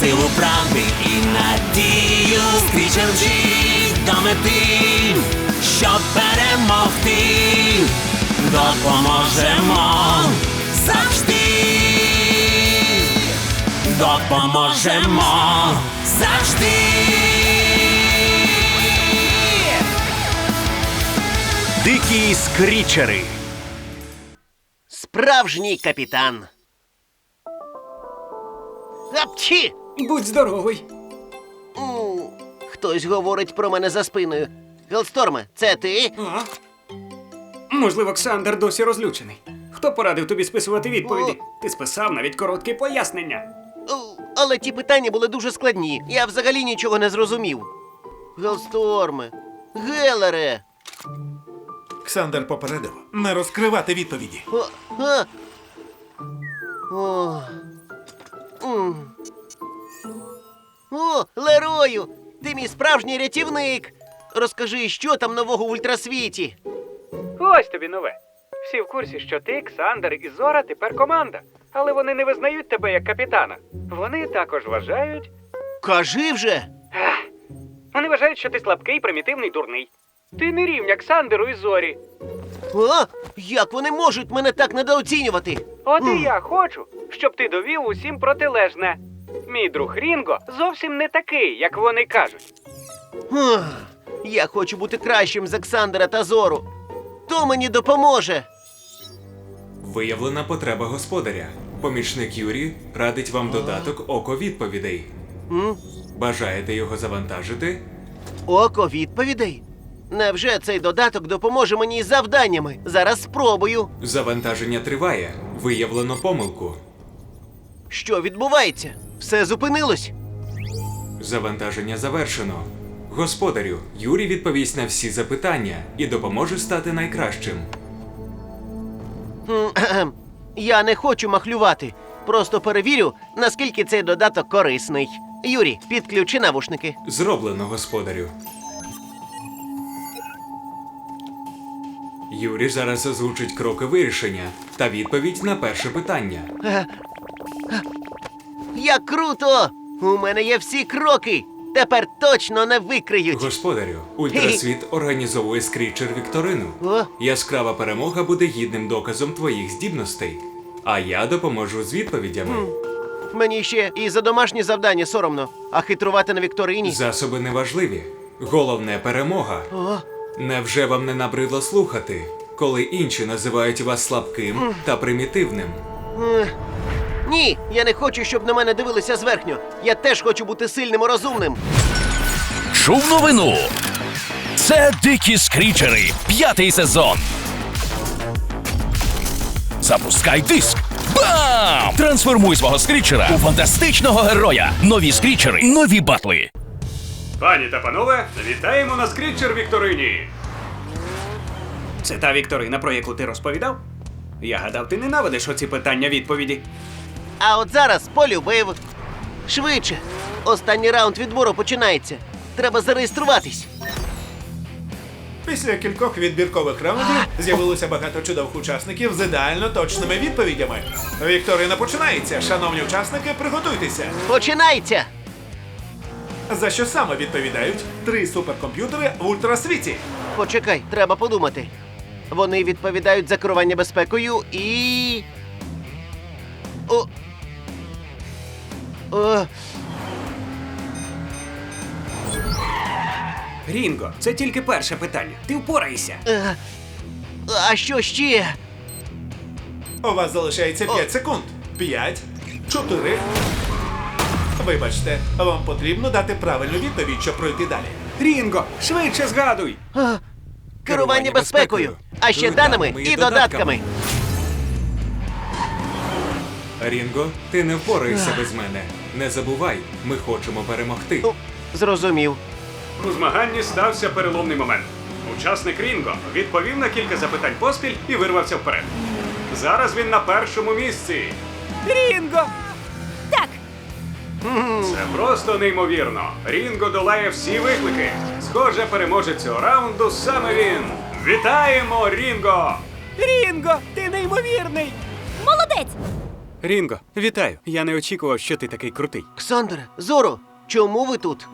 силу правди і надію. Скрічем жить до мети, щоб перемогти. Допоможемо завжди. Допоможемо завжди. Дикі скрічери. Справжній капітан. Апчі! Будь здоровий. М, Хтось говорить про мене за спиною. Гелсторме, це ти? А? Можливо, Ксандер досі розлючений. Хто порадив тобі списувати відповіді? Ти списав навіть короткі пояснення. О, Але ті питання були дуже складні. Я взагалі нічого не зрозумів. Гелсторме, Гелере. Ксандер попередив не розкривати відповіді. О, а. О. М. Лерою! Ти мій справжній рятівник. Розкажи, що там нового в ультрасвіті? Ось тобі нове. Всі в курсі, що ти, Ксандер і Зора тепер команда. Але вони не визнають тебе як капітана. Вони також вважають. Кажи вже. Ех, Вони вважають, що ти слабкий, примітивний, дурний. Ти не рівня Ксандеру і Зорі. А? Як вони можуть мене так недооцінювати? От і я хочу, щоб ти довів усім протилежне. Мій друг Рінго зовсім не такий, як вони кажуть. Ух, Я хочу бути кращим за Ксандера та Зору. Хто мені допоможе? Виявлена потреба господаря. Помічник Юрій радить вам додаток око відповідей. М? Бажаєте його завантажити? Око відповідей? Невже цей додаток допоможе мені із завданнями? Зараз спробую. Завантаження триває. Виявлено помилку. Що відбувається? Все зупинилось? Завантаження завершено. Господарю, Юрій відповість на всі запитання і допоможе стати найкращим. Я не хочу махлювати. Просто перевірю, наскільки цей додаток корисний. Юрій, підключи навушники. Зроблено, господарю. Юрій зараз озвучить кроки вирішення та відповідь на перше питання. Як круто! У мене є всі кроки. Тепер точно не викриють. Господарю, ультрасвіт організовує скрічер Вікторину. О. Яскрава перемога буде гідним доказом твоїх здібностей. А я допоможу з відповідями. Мені ще і за домашні завдання соромно, а хитрувати на вікторині. Засоби неважливі. Головне перемога. О, Невже вам не набридло слухати, коли інші називають вас слабким та примітивним? ех. Ні, я не хочу, щоб на мене дивилися зверхньо. Я теж хочу бути сильним і розумним. Чув новину. Це дикі скрічери. П'ятий сезон. Запускай диск. Бам! Трансформуй свого скрічера у фантастичного героя. Нові скрічери, нові батли. Пані та панове, вітаємо на скрітчер Вікторині. Це та Вікторина, про яку ти розповідав? Я гадав, ти ненавидиш оці питання відповіді. А от зараз полюбив. Швидше. Останній раунд відбору починається. Треба зареєструватись. Після кількох відбіркових раундів з'явилося багато чудових учасників з ідеально точними відповідями. Вікторина починається. Шановні учасники, приготуйтеся. Починається! За що саме відповідають три суперкомп'ютери в ультрасвіті? Почекай, треба подумати. Вони відповідають за керування безпекою і. О. О. Рінго, це тільки перше питання. Ти впораєшся. Е, А що ще? У вас залишається 5 секунд. 5, 4. Вибачте, вам потрібно дати правильну відповідь, щоб пройти далі. Рінго, швидше згадуй. Керування безпекою, а ще даними і додатками. Рінго, ти не впораєшся без мене. Не забувай, ми хочемо перемогти. Ну, Зрозумів. У змаганні стався переломний момент. Учасник Рінго відповів на кілька запитань поспіль і вирвався вперед. Зараз він на першому місці. Рінго! Так, Це просто неймовірно. Рінго долає всі виклики. Схоже, переможець цього раунду саме він. Вітаємо, Рінго! Рінго, ти неймовірний! молодець! Рінго, вітаю. Я не очікував, що ти такий крутий. Ксандре, Зоро, чому ви тут?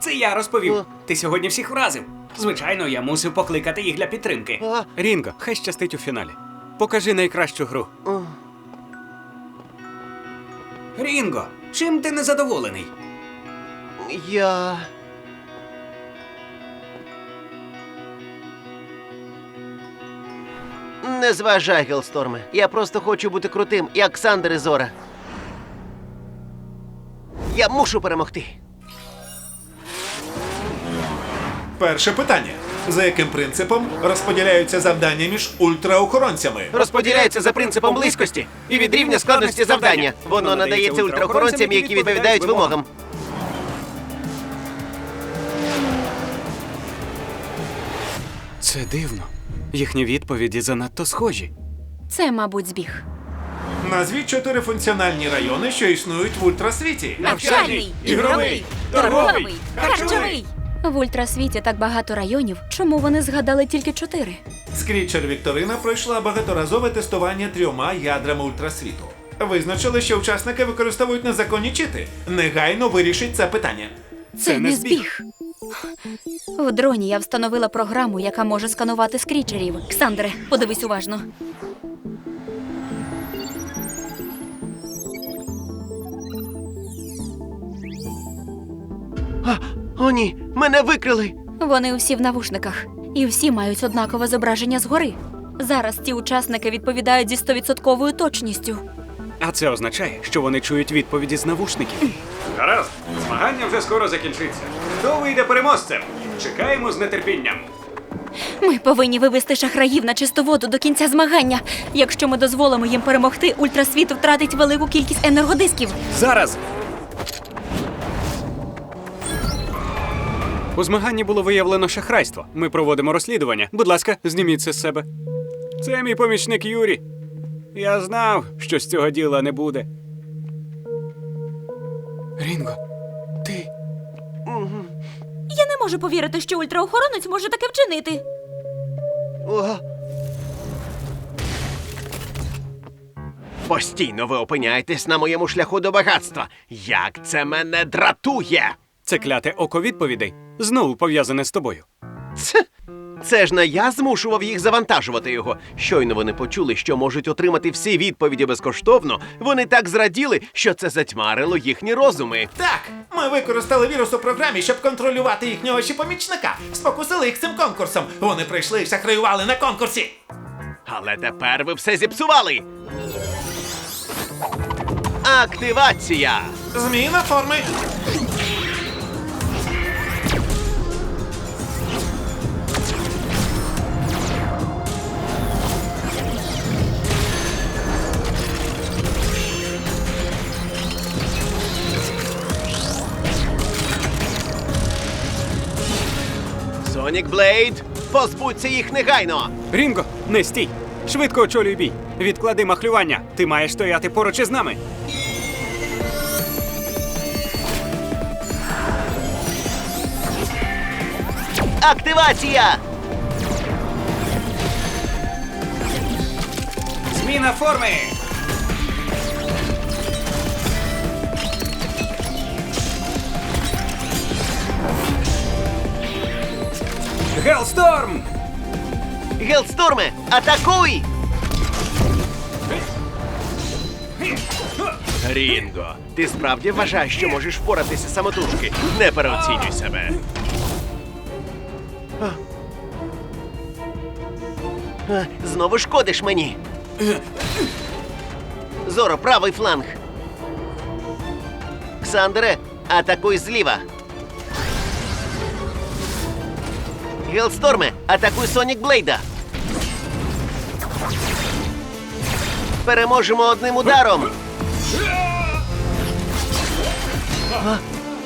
Це я розповів. О. Ти сьогодні всіх вразив. Звичайно, я мусив покликати їх для підтримки. А? Рінго, хай щастить у фіналі. Покажи найкращу гру. О. Рінго, чим ти незадоволений? Я. Не зважай, Гелсторме. Я просто хочу бути крутим, як Сандер і Зора. Я мушу перемогти. Перше питання. За яким принципом розподіляються завдання між ультраохоронцями? Розподіляється за принципом близькості і від рівня складності завдання. Воно надається ультраохоронцям, які відповідають вимогам. Це дивно. Їхні відповіді занадто схожі. Це, мабуть, збіг. Назвіть чотири функціональні райони, що існують в ультрасвіті. Навчальний, ігровий, торговий, харчовий. В ультрасвіті так багато районів. Чому вони згадали тільки чотири? Скрітчер Вікторина пройшла багаторазове тестування трьома ядрами ультрасвіту. Визначили, що учасники використовують незаконні чити. Негайно вирішить це питання. Це, не не збіг. В дроні я встановила програму, яка може сканувати скрічерів. Ксандре, подивись уважно. О, ні, мене викрили. Вони усі в навушниках, і всі мають однакове зображення згори. Зараз ці учасники відповідають зі стовідсотковою точністю. А це означає, що вони чують відповіді з навушників. Гаразд, змагання вже скоро закінчиться. Хто вийде переможцем? Чекаємо з нетерпінням. Ми повинні вивести шахраїв на чисту воду до кінця змагання. Якщо ми дозволимо їм перемогти, ультрасвіт втратить велику кількість енергодисків. Зараз. У змаганні було виявлено шахрайство. Ми проводимо розслідування. Будь ласка, зніміть це з себе. Це мій помічник Юрі. Я знав, що з цього діла не буде. Рінго, можу повірити, що ультраохоронець може таке вчинити. О. Постійно ви опиняєтесь на моєму шляху до багатства. Як це мене дратує! Це кляте око відповідей знову пов'язане з тобою. Це, це ж не я змушував їх завантажувати його. Щойно вони почули, що можуть отримати всі відповіді безкоштовно. Вони так зраділи, що це затьмарило їхні розуми. Так, ми використали вірус у програмі, щоб контролювати їхнього ще помічника. Спокусили їх цим конкурсом. Вони прийшли і шахраювали на конкурсі. Але тепер ви все зіпсували. Активація! Зміна форми. Блейд! Позбудься їх негайно! Рінго, не стій! Швидко очолюй бій. Відклади махлювання. Ти маєш стояти поруч із нами. Активація! Зміна форми. Гелсторм! Гелсторме, атакуй! Рінго, ти справді вважаєш, що можеш впоратися самотужки. Не переоцінюй себе. Знову шкодиш мені. Зоро, правий фланг. Ксандре, атакуй зліва. Гелсторме, атакуй Сонік Блейда. Переможемо одним ударом. А,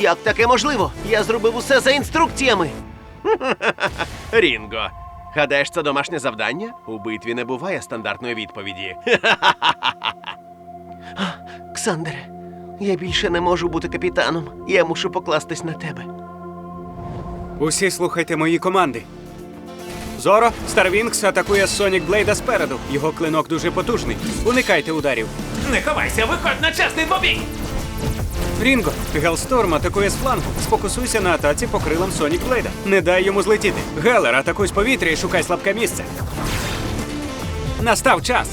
як таке можливо? Я зробив усе за інструкціями. Рінго. Гадаєш, це домашнє завдання? У битві не буває стандартної відповіді. Ксандере, я більше не можу бути капітаном. Я мушу покластись на тебе. Усі слухайте мої команди. Зоро, Старвінкс атакує Сонік Блейда спереду. Його клинок дуже потужний. Уникайте ударів. Не ховайся, виходь на чесний побій! Рінго, Гелсторм атакує з флангу. Сфокусуйся на атаці по крилам Сонік Блейда. Не дай йому злетіти. Гелер, атакуй з повітря і шукай слабке місце. Настав час.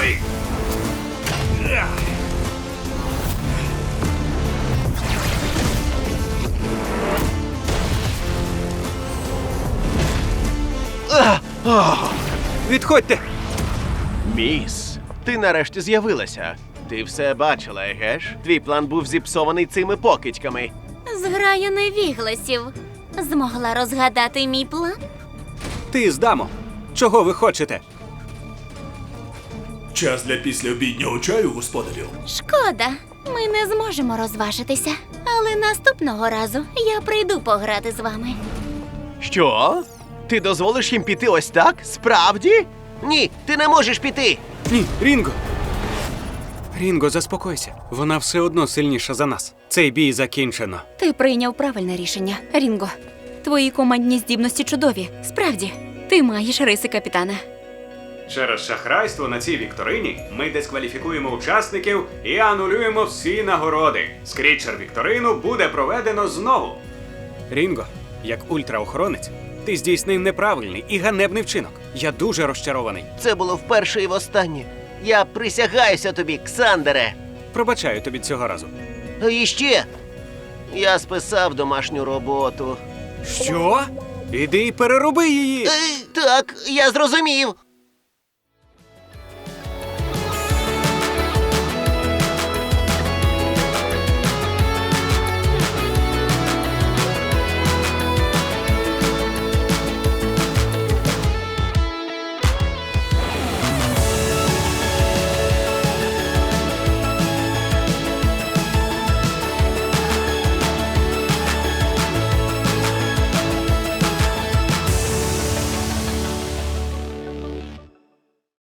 Ой. Відходьте! Міс, ти нарешті з'явилася. Ти все бачила, егеш? Твій план був зіпсований цими покидьками. Зграя невігласів. Змогла розгадати мій план? Ти здамо. Чого ви хочете? Час для післяобіднього чаю, господарю. Шкода, ми не зможемо розважитися. Але наступного разу я прийду пограти з вами. Що? Ти дозволиш їм піти ось так? Справді? Ні, ти не можеш піти. Ні, Рінго. Рінго, заспокойся. Вона все одно сильніша за нас. Цей бій закінчено. Ти прийняв правильне рішення, Рінго. Твої командні здібності чудові. Справді, ти маєш риси капітана. Через шахрайство на цій вікторині ми дискваліфікуємо учасників і анулюємо всі нагороди. Скрітчер вікторину буде проведено знову. Рінго, як ультраохоронець, ти здійснив неправильний і ганебний вчинок. Я дуже розчарований. Це було вперше і востаннє. Я присягаюся тобі, Ксандере. Пробачаю тобі цього разу. І ще. Я списав домашню роботу. Що? Іди і перероби її. Е, так, я зрозумів.